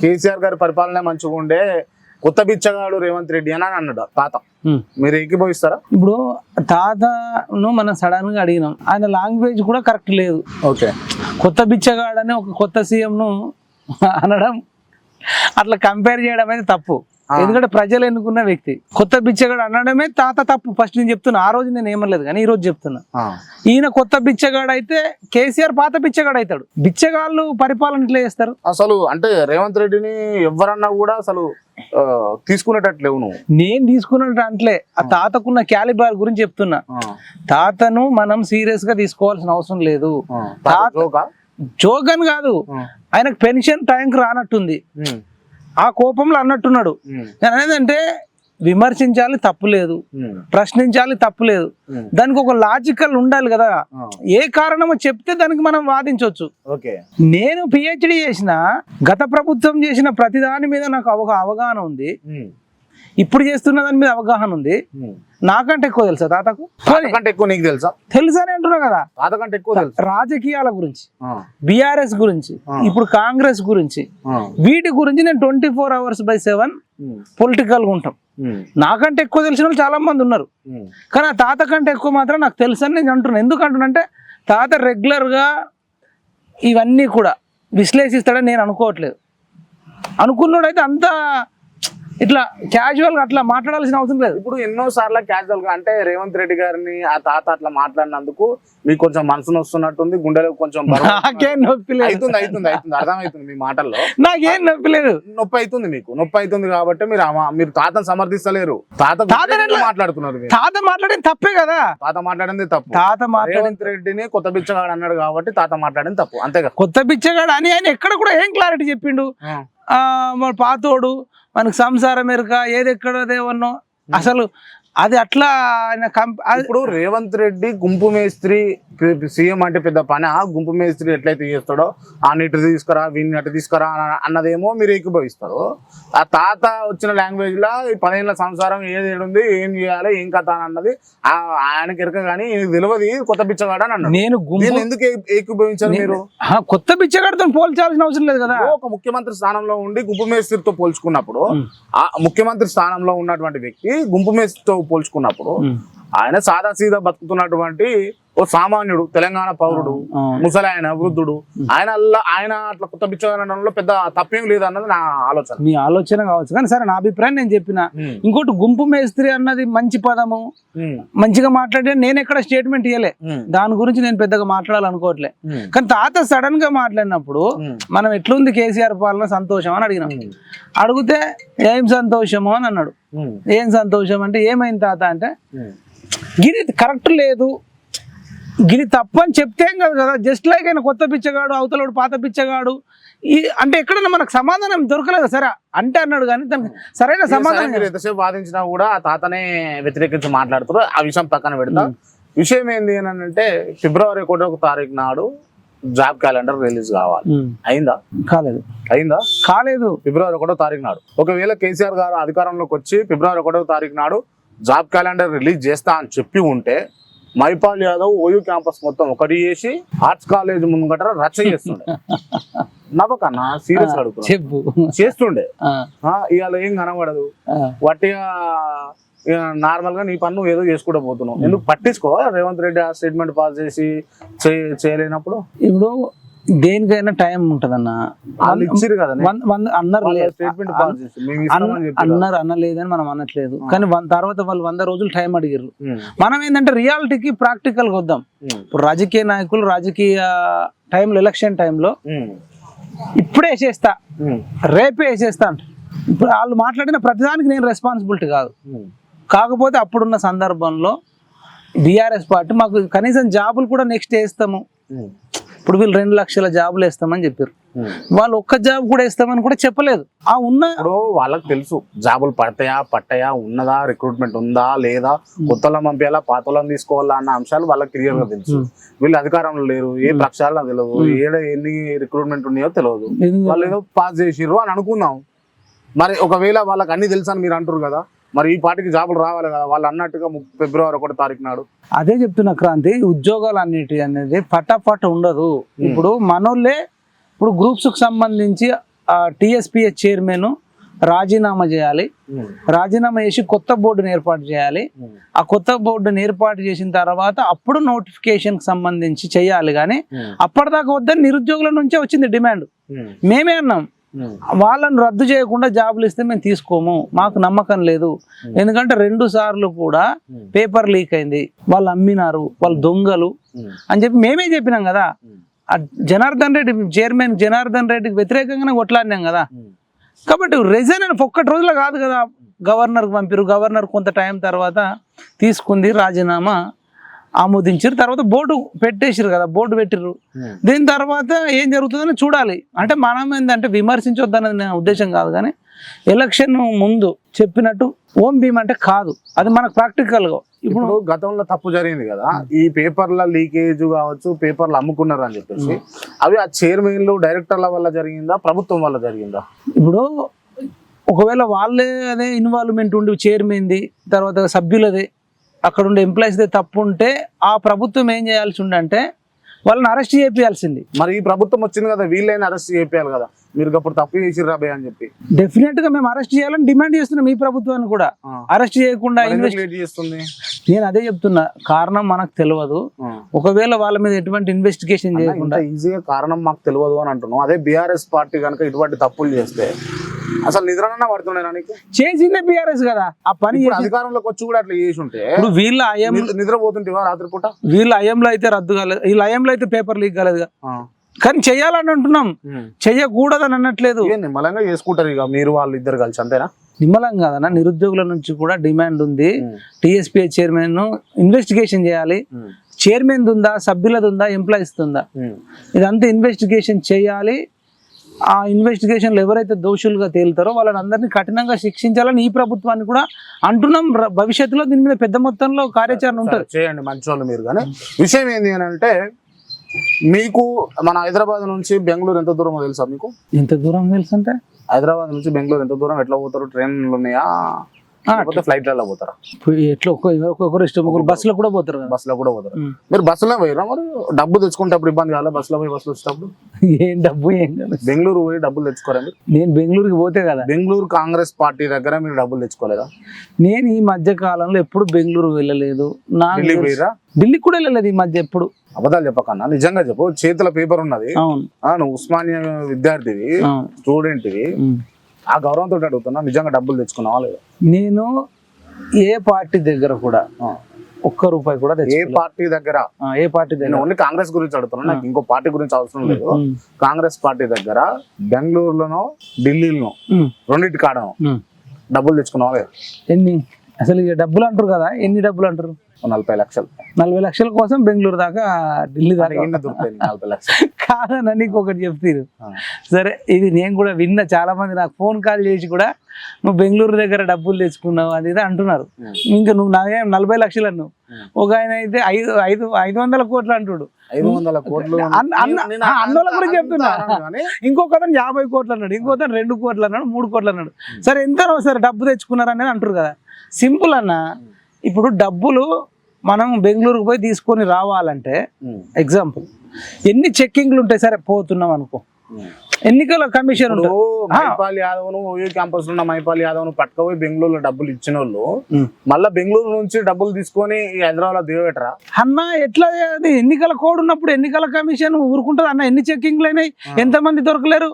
కేసీఆర్ గారి పరిపాలన మంచిగా ఉండే కొత్త బిచ్చగాడు రేవంత్ రెడ్డి అని అన్నాడు తాత. మీరు ఏకీభవిస్తారా ఇప్పుడు తాతను మనం సడన్గా అడిగినాం. ఆయన లాంగ్వేజ్ కూడా కరెక్ట్ లేదు. ఓకే. కొత్త బిచ్చగాడని ఒక కొత్త సీఎం ను అనడం అట్లా కంపేర్ చేయడం అనేది తప్పు. ఎందుకంటే ప్రజలు ఎన్నుకున్న వ్యక్తి. కొత్త బిచ్చగాడు అనడమే తాత తప్పు. ఫస్ట్ నేను చెప్తున్నా ఆ రోజు నేను ఏమనలేదు కానీ ఈ రోజు చెప్తున్నా. ఈయన కొత్త బిచ్చగాడు అయితే కేసీఆర్ పాత బిచ్చగాడు అవుతాడు బిచ్చగాళ్ళు పరిపాలన ఇట్లా చేస్తారు? అసలు అంటే రేవంత్ రెడ్డిని ఎవరన్నా కూడా అసలు ఆ, తీసుకునేటట్టు లేవు నువ్వు. నేను తీసుకున్నట్టు అంటలే. ఆ తాతకున్న క్యాలిబార్ గురించి చెప్తున్నా. తాతను మనం సీరియస్గా తీసుకోవాల్సిన అవసరం లేదు. జోకా? అని కాదు. ఆయనకు పెన్షన్ టైంకి రానట్టుంది. ఆ కోపంలో అన్నట్టున్నాడు. నేను అనేది విమర్శించాలి తప్పు లేదు. ప్రశ్నించాలి తప్పు లేదు. దానికి ఒక లాజికల్ ఉండాలి కదా. ఏ కారణమో చెప్తే దానికి మనం వాదించవచ్చు. నేను పిహెచ్డి చేసిన గత ప్రభుత్వం చేసిన ప్రతి దాని మీద నాకు అవగా అవగాహన ఉంది. ఇప్పుడు చేస్తున్న దాని మీద అవగాహన ఉంది. నాకంటే ఎక్కువ తెలుసా తాతకు? ఎక్కువ నీకు తెలుసా? తెలుసని అంటున్నా కదా. తాత కంటే ఎక్కువ తెలుసు. రాజకీయాల గురించి బిఆర్ఎస్ గురించి. ఇప్పుడు కాంగ్రెస్ గురించి వీటి గురించి నేను twenty four hours by seven um, పొలిటికల్గా ఉంటాం నాకంటే ఎక్కువ తెలిసిన వాళ్ళు చాలా మంది ఉన్నారు. కానీ ఆ తాత కంటే ఎక్కువ మాత్రం నాకు తెలుసు అని నేను అంటున్నాను ఎందుకు అంటున్నా తాత రెగ్యులర్గా ఇవన్నీ కూడా విశ్లేషిస్తాడని నేను అనుకోవట్లేదు. అనుకున్నాడైతే అంత ఇట్లా క్యాజువల్గా అట్లా మాట్లాడాల్సిన అవసరం లేదు. ఇప్పుడు ఎన్నో సార్లు క్యాజువల్గా అంటే రేవంత్ రెడ్డి గారిని ఆ తాత అట్లా మాట్లాడినందుకు మీకు కొంచెం మనసును వస్తున్నట్టుంది గుండెలకు కొంచెం నాకేం నొప్పి లేదు. అవుతుంది అవుతుంది అవుతుంది అర్థమవుతుంది మీ మాటల్లో. నాకేం నొప్పి లేదు. నొప్పి అవుతుంది మీకు నొప్పి అవుతుంది కాబట్టి మీరు మీరు తాతను సమర్థిస్తలేరు. తాత మాట్లాడుతున్నారు తాత మాట్లాడేది తప్పే కదా. తాత మాట్లాడింది తప్పు. తాత రేవంత్ రెడ్డిని కొత్త బిచ్చగాడు అన్నాడు కాబట్టి తాత మాట్లాడింది తప్పు. అంతే కదా కొత్త బిచ్చగాడు అని ఆయన ఎక్కడ కూడా ఏం క్లారిటీ చెప్పిండు? మన పాతోడు మనకు సంసారం ఎరుక ఏది ఎక్కడదేవన్నో అసలు అది అట్లా ఆయన ఇప్పుడు రేవంత్ రెడ్డి గుంపు మేస్త్రి సీఎం అంటే పెద్ద పని. ఆ గుంపు మేస్త్రి ఎట్లయితే చేస్తాడో ఆ నీటి తీసుకురా వీడిని అటు తీసుకురా అన్న- అన్నదేమో మీరు ఏకీభవిస్తారు. ఆ తాత వచ్చిన లాంగ్వేజ్లో ఈ పదిహేనుల సంసారం ఏది ఉంది ఏం చేయాలి ఏం కథ అని అన్నది ఆ ఆయనకి ఎరక కానీ తెలియదు కొత్త బిచ్చగాడు అని అన్నాడు. నేను ఎందుకు ఏ- ఏకీభవించారు మీరు? కొత్త బిచ్చగాడితో పోల్చాల్సిన అవసరం లేదు కదా. ఒక ముఖ్యమంత్రి స్థానంలో ఉండి గుంపు మేస్త్రితో పోల్చుకున్నప్పుడు. ఆ ముఖ్యమంత్రి స్థానంలో ఉన్నటువంటి వ్యక్తి గుంపు మేస్త్రితో పోల్చుకున్నప్పుడు. ఆయన సాదా సీదా బతుకుతున్నటువంటి ఓ సామాన్యుడు తెలంగాణ పౌరుడు. ముసలాయన వృద్ధుడు. ఆయన ఆయన అట్లా కొత్త బిచ్చగానడంలో పెద్ద తప్పేం లేదన్నది నా ఆలోచన. మీ ఆలోచన కావచ్చు. కానీ సరే నా అభిప్రాయం నేను చెప్పిన ఇంకోటి గుంపు మేస్త్రి అన్నది మంచి పదము. మంచిగా మాట్లాడే నేను ఎక్కడ స్టేట్మెంట్ ఇవ్వలే దాని గురించి నేను పెద్దగా మాట్లాడాలనుకోవట్లే. కానీ తాత సడన్గా మాట్లాడినప్పుడు మనం ఎట్లుంది కేసీఆర్ పాలన సంతోషం అని అడిగినాం. అడిగితే ఏం సంతోషము అని అన్నాడు. ఏం సంతోషం అంటే ఏమైంది తాత అంటే. గిరి కరెక్ట్ లేదు గిరి తప్పు అని చెప్తే కాదు కదా. జస్ట్ లైక్ ఆయన కొత్త పిచ్చగాడు అవతలోడు పాత పిచ్చగాడు. ఈ అంటే ఎక్కడన్నా మనకు సమాధానం దొరకలేదు సరే అంటే అన్నాడు కానీ దానికి సరైన సరే, సమాధానం మీరు ఎంతసేపు వాదించినా కూడా ఆ తాతనే వ్యతిరేకించి మాట్లాడుతారు. ఆ విషయం పక్కన పెడతా. విషయం ఏంది అని అంటే ఫిబ్రవరి ఒకటో తారీఖు నాడు జాబ్ క్యాలెండర్ రిలీజ్ కావాలి. అయిందా? కాలేదు. అయిందా? కాలేదు. ఫిబ్రవరి ఒకటో తారీఖు నాడు. ఒకవేళ కేసీఆర్ గారు అధికారంలోకి వచ్చి ఫిబ్రవరి ఒకటో తారీఖు నాడు జాబ్ క్యాలెండర్ రిలీజ్ చేస్తా అని చెప్పి ఉంటే మైపాల్ యాదవ్ ఓయూ క్యాంపస్ మొత్తం ఒకటి చేసి ఆర్ట్స్ కాలేజ్ ముంగట రచ్చ చేస్తుండే. నవ్వకన్నా సీరియస్ అడుగుతున్నా. చెప్పు. చేస్తుండే. ఇవాళ ఏం కనబడదు. వట్టిగా నార్మల్గా నీ పన్ను ఏదో చేసుకుంటూ పోతున్నావు. ఎందుకు పట్టించుకో? రేవంత్ రెడ్డి ఆ స్టేట్మెంట్ పాస్ చేసి చేయలేనప్పుడు? ఇప్పుడు దేనికైనా టైం ఉంటదన్న. వాళ్ళు ఇచ్చిరు కదా వంద- అన్నారు. స్టేట్మెంట్ చెప్పి అన్నారు అన్నలేదని మనం అనట్లేదు. కానీ తర్వాత వాళ్ళు వంద రోజులు టైం అడిగారు మనం ఏంటంటే రియాలిటీకి ప్రాక్టికల్గా వద్దాం ఇప్పుడు రాజకీయ నాయకులు రాజకీయ టైంలో ఎలక్షన్ టైంలో ఇప్పుడే వేసేస్తా రేపే వేసేస్తా అంట. ఇప్పుడు వాళ్ళు మాట్లాడిన ప్రతిదానికి నేను రెస్పాన్సిబిలిటీ కాదు. కాకపోతే అప్పుడున్న సందర్భంలో బీఆర్ఎస్ పార్టీ మాకు కనీసం జాబులు కూడా నెక్స్ట్ వేస్తాము ఇప్పుడు వీళ్ళు రెండు లక్షల జాబులు వేస్తామని చెప్పారు. వాళ్ళు ఒక్క జాబ్ కూడా వేస్తామని కూడా చెప్పలేదు. ఆ ఉన్న వాళ్ళకి తెలుసు జాబులు పడతాయా పట్టాయా ఉన్నదా రిక్రూట్మెంట్ ఉందా లేదా కొత్తలను పంపించాలా పాతలను తీసుకోవాలా అన్న అంశాలు వాళ్ళకి క్లియర్గా తెలుసు. వీళ్ళు అధికారంలో లేరు ఏ ప్రక్షాళన తెలియదు ఏడ ఎన్ని రిక్రూట్మెంట్ ఉన్నాయో తెలియదు? వాళ్ళు ఏదో పాస్ చేసిర్రు అని అనుకుందాం. మరి ఒకవేళ వాళ్ళకి అన్ని తెలుసు అని మీరు అంటారు కదా మరి ఈ పార్టీకి జాబులు రావాలి కదా. వాళ్ళు అన్నట్టుగా ఫిబ్రవరి ఒకటి తారీఖు నాడు. అదే చెప్తున్నా క్రాంతి ఉద్యోగాలు అన్నిటి అనేది పటాపట ఉండదు. ఇప్పుడు మనోళ్ళే ఇప్పుడు గ్రూప్స్కు సంబంధించి టిఎస్పిఎస్ చైర్మన్ రాజీనామా చేయాలి. రాజీనామా చేసి కొత్త బోర్డుని ఏర్పాటు చేయాలి. ఆ కొత్త బోర్డుని ఏర్పాటు చేసిన తర్వాత అప్పుడు నోటిఫికేషన్ సంబంధించి చేయాలి. కానీ అప్పటిదాకా వద్దని నిరుద్యోగుల నుంచే వచ్చింది డిమాండ్. మేమే అన్నాం. వాళ్ళని రద్దు చేయకుండా జాబులు ఇస్తే మేము తీసుకోము. మాకు నమ్మకం లేదు. ఎందుకంటే రెండు సార్లు కూడా పేపర్ లీక్ అయింది. వాళ్ళు అమ్మినారు వాళ్ళు దొంగలు అని చెప్పి మేమే చెప్పినాం కదా. ఆ జనార్దన్ రెడ్డి చైర్మన్ జనార్దన్ రెడ్డికి వ్యతిరేకంగానే కొట్లాడినాం కదా. కాబట్టి రిజైన్ అని ఒక్కటి రోజులో కాదు కదా. గవర్నర్కి పంపిరు. గవర్నర్ కొంత టైం తర్వాత తీసుకుంది రాజీనామా. ఆమోదించారు. తర్వాత బోర్డు పెట్టేసారు కదా బోర్డు పెట్టిర్రు. దీని తర్వాత ఏం జరుగుతుందని చూడాలి. అంటే మనం ఏంటంటే విమర్శించొద్దన్నది నా ఉద్దేశం కాదు కానీ ఎలక్షన్ ముందు చెప్పినట్టు ఓం భీమ్ అంటే కాదు. అది మనకు ప్రాక్టికల్గా. ఇప్పుడు ఇప్పుడు గతంలో తప్పు జరిగింది కదా. ఈ పేపర్ల లీకేజ్ కావచ్చు పేపర్లు అమ్ముకున్నారు అని చెప్పేసి. అవి ఆ చైర్మన్లు డైరెక్టర్ల వల్ల జరిగిందా? ప్రభుత్వం వల్ల జరిగిందా? ఇప్పుడు ఒకవేళ వాళ్ళే అదే ఇన్వాల్వ్మెంట్ ఉండి చైర్మన్ది తర్వాత సభ్యులదే అక్కడ ఉండే ఎంప్లాయీస్దే తప్పు ఉంటే ఆ ప్రభుత్వం ఏం చేయాల్సి ఉండంటే వాళ్ళని అరెస్ట్ చేయాల్సింది మరి ఈ ప్రభుత్వం వచ్చింది కదా వీళ్ళైనా అరెస్ట్ చేయాలి కదా. మీరు అప్పుడు తప్పు చేసి రాబే అని చెప్పి. డెఫినెట్గా మేము అరెస్ట్ చేయాలని డిమాండ్ చేస్తున్నాం ఈ ప్రభుత్వాన్ని కూడా. అరెస్ట్ చేయకుండా చేస్తుంది? నేను అదే చెప్తున్నా కారణం మనకు తెలియదు. ఒకవేళ వాళ్ళ మీద ఎటువంటి ఇన్వెస్టిగేషన్ చేయకుండా ఈజీగా కారణం మాకు తెలియదు అని అంటున్నాం. అదే బీఆర్ఎస్ పార్టీ కనుక ఇటువంటి తప్పులు చేస్తే అసలు నిద్రనన్నా పడుతున్నాయి నీకు? చేసిందే బిఆర్ఎస్ కదా. ఆ పని అధికారంలోకి వచ్చి కూడా అట్లా చేసి ఉంటే ఇప్పుడు వీళ్ళ అయం నిద్ర- నిద్రపోతుంటేవా రాత్రిపూట? వీళ్ళ అయంలో అయితే రద్దు కాలేదు. వీళ్ళ అయంలో అయితే పేపర్ లీక్ కాలేదు. కానీ చెయ్యాలని అంటున్నాం. చెయ్యకూడదని అనట్లేదు నిమ్మలంగా చేసుకుంటారు ఇక మీరు వాళ్ళు ఇద్దరు కలిసి అంతేనా? నిమ్మలం కాదన్న నిరుద్యోగుల నుంచి కూడా డిమాండ్ ఉంది. ఉమ్. టీఎస్పీఐ చైర్మన్ ఇన్వెస్టిగేషన్ చేయాలి. చైర్మన్ ఉందా సభ్యులది ఉందా ఎంప్లాయీస్ ఉందా. ఇదంతా ఇన్వెస్టిగేషన్ చేయాలి. ఆ ఇన్వెస్టిగేషన్లు ఎవరైతే దోషులుగా తేలుతారో వాళ్ళని అందరినీ కఠినంగా శిక్షించాలని ఈ ప్రభుత్వాన్ని కూడా అంటున్నాం. భవిష్యత్తులో దీని మీద పెద్ద మొత్తంలో కార్యాచరణ ఉంటుంది. చేయండి మంచి వాళ్ళు మీరు కానీ. విషయం ఏంది అని అంటే మీకు మన హైదరాబాద్ నుంచి బెంగళూరు ఎంత దూరమో తెలుసా మీకు? ఎంత దూరం తెలుసు అంటే హైదరాబాద్ నుంచి బెంగళూరు ఎంత దూరం ఎట్లా పోతారు ట్రైన్లు ఉన్నాయా? ఫ్లైట్లలో పోతారా? ఎట్లా ఇష్టం ఒకరు బస్సులో కూడా పోతారు. బస్సులో కూడా పోతారు. మీరు బస్సులో పోయిరా మరి? డబ్బు తెచ్చుకుంటప్పుడు ఇబ్బంది కాలే బస్సులో పోయి బస్సులో వచ్చేటప్పుడు? ఏం డబ్బు ఏం కాదు. బెంగళూరు పోయి డబ్బులు తెచ్చుకోరా మీరు? నేను బెంగళూరుకి పోతే కదా. బెంగళూరు కాంగ్రెస్ పార్టీ దగ్గర మీరు డబ్బులు తెచ్చుకోలేదా? నేను ఈ మధ్య కాలంలో ఎప్పుడు బెంగళూరు వెళ్ళలేదు. నాకు ఢిల్లీ కూడా వెళ్ళలేదు ఈ మధ్య ఎప్పుడు. అబద్ధాలు చెప్పకన్నా నిజంగా చెప్పు. చేతుల పేపర్ ఉన్నది. నువ్వు ఉస్మానియా విద్యార్థివి స్టూడెంట్వి. ఆ గౌరవంతో అడుగుతున్నా నిజంగా డబ్బులు తెచ్చుకున్నావా లేదా? నేను ఏ పార్టీ దగ్గర కూడా. ఒక్క రూపాయి కూడా ఏ పార్టీ దగ్గర? ఏ పార్టీ దగ్గర? ఓన్లీ కాంగ్రెస్ గురించి అడుగుతున్నా నాకు ఇంకో పార్టీ గురించి అవసరం లేదు. కాంగ్రెస్ పార్టీ దగ్గర బెంగళూరులోనో ఢిల్లీలోనో రెండింటి కాడనో. డబ్బులు తెచ్చుకున్నావా లేదా? ఎన్ని? అసలు ఇక డబ్బులు అంటారు కదా ఎన్ని డబ్బులు అంటారు? నలభై లక్షలు. నలభై లక్షల కోసం బెంగళూరు దాకా ఢిల్లీ దాకా నలభై లక్షలు? కాదన్న నీకు ఒకటి చెప్తారు. సరే ఇది నేను కూడా విన్నా చాలా మంది నాకు ఫోన్ కాల్ చేసి కూడా నువ్వు బెంగళూరు దగ్గర డబ్బులు తెచ్చుకున్నావు అది ఇది అంటున్నారు. ఇంకా నువ్వు నాకేం నలభై లక్షలు అన్నావు. ఒక ఆయన అయితే ఐదు ఐదు ఐదు వందల కోట్లు అంటుడు. ఐదు వందల కోట్లు అన్నోళ్ళ గురించి చెప్తున్నా. ఇంకొక అతను యాభై కోట్లు అన్నాడు ఇంకో అతను రెండు కోట్లు అన్నాడు మూడు కోట్లు అన్నాడు. సరే ఎంత సరే డబ్బు తెచ్చుకున్నారు అనేది అంటారు కదా. సింపుల్ అన్న ఇప్పుడు డబ్బులు మనం బెంగళూరుకు పోయి తీసుకొని రావాలంటే. ఎగ్జాంపుల్ ఎన్ని చెక్కింగ్లు ఉంటాయి సరే పోతున్నాం అనుకో. ఎన్నికల కమిషన్ మైపాల్ యాదవ్ను ఓయూ క్యాంపస్లో ఉన్న మైపాల్ యాదవ్ను పట్టుకపోయి బెంగళూరులో డబ్బులు ఇచ్చిన వాళ్ళు. మళ్ళా బెంగళూరు నుంచి డబ్బులు తీసుకొని హైదరాబాద్లో దిగబెట్టరా? అన్న ఎట్లా అది? ఎన్నికల కోడ్ ఉన్నప్పుడు ఎన్నికల కమిషన్ ఊరుకుంటుంది అన్న ఎన్ని చెక్కింగ్లు అయినాయి? ఎంతమంది దొరకలేరు?